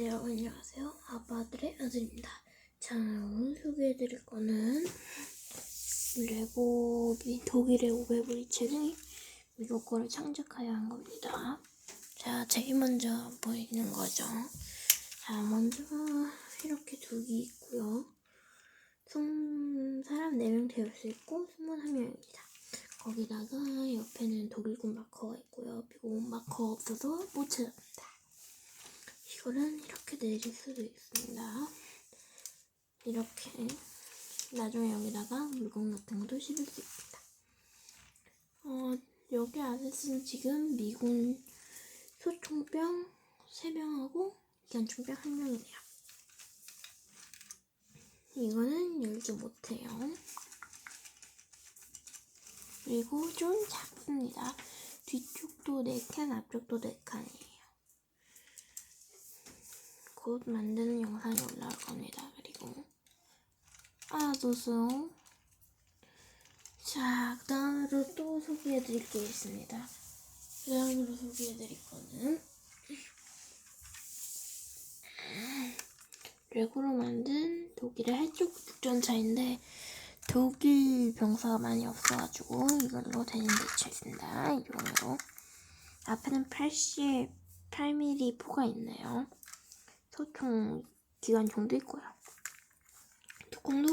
네, 여러분 안녕하세요. 아빠들의 아들입니다. 자, 오늘 소개해드릴 거는 레고 미- 독일의 오베브리 책이 미국 거를 창작하여 한 겁니다. 자, 제일 먼저 보이는 거죠. 자, 먼저 이렇게 독이 있고요. 총 사람 4명 태울 수 있고 승무원 1명입니다. 거기다가 옆에는 독일군 마커가 있고요. 미국 마커 없어서 못 찾았습니다. 이거는 이렇게 내릴 수도 있습니다. 이렇게 나중에 여기다가 물건 같은 것도 실을 수 있습니다. 어, 여기 안에서는 지금 미군 소총병 3명하고 기관총병 1명이네요. 이거는 열지 못해요. 그리고 좀 작습니다. 뒤쪽도 4칸, 앞쪽도 4칸이에요. 곧 만드는 영상이 올라올 겁니다. 그리고 아 노수 자 그 다음으로 또 소개해 드릴 게 있습니다. 그 다음으로 소개해 드릴 거는 레고로 만든 독일의 해적 국전차인데 독일 병사가 많이 없어가지고 이걸로 되는 데 있습니다. 이용으로 앞에는 80 8mm 포가 있네요. 소총 기관총도 있고요. 뚜껑도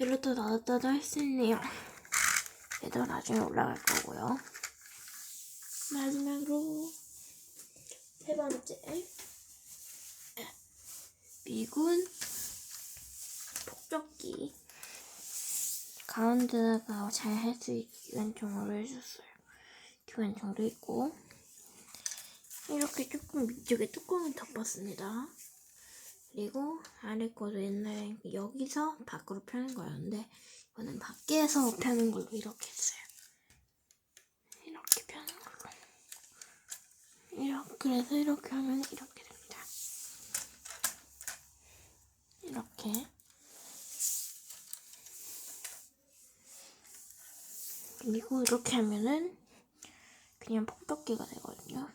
열었다 닫았다도 할 수 있네요. 얘도 나중에 올라갈 거고요. 마지막으로 세 번째 미군 폭격기 가운데다가 잘 할 수 있게 기관총으로 해줬어요. 기관총도 있고 이렇게 조금 위쪽에 뚜껑을 덮었습니다. 그리고 아래 거도 옛날에 여기서 밖으로 펴는 거였는데 이거는 밖에서 펴는 걸로 이렇게 했어요. 이렇게 펴는 걸로. 이렇게 그래서 이렇게 하면 이렇게 됩니다. 이렇게 그리고 이렇게 하면은 그냥 폭격기가 되거든요.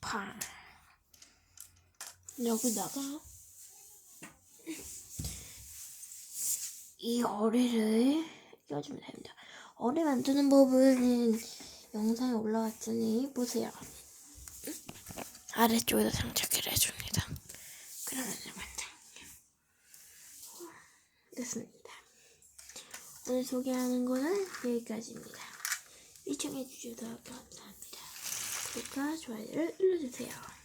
팡. 여기다가 이 어리를 끼워주면 됩니다. 어리 만드는 법은 영상에 올라왔으니 보세요. 아래쪽에다 장착을 해줍니다. 그러면 완전 됐습니다. 오늘 소개하는 거는 여기까지입니다. 시청해주셔서 감사합니다. 구독과 좋아요를 눌러주세요.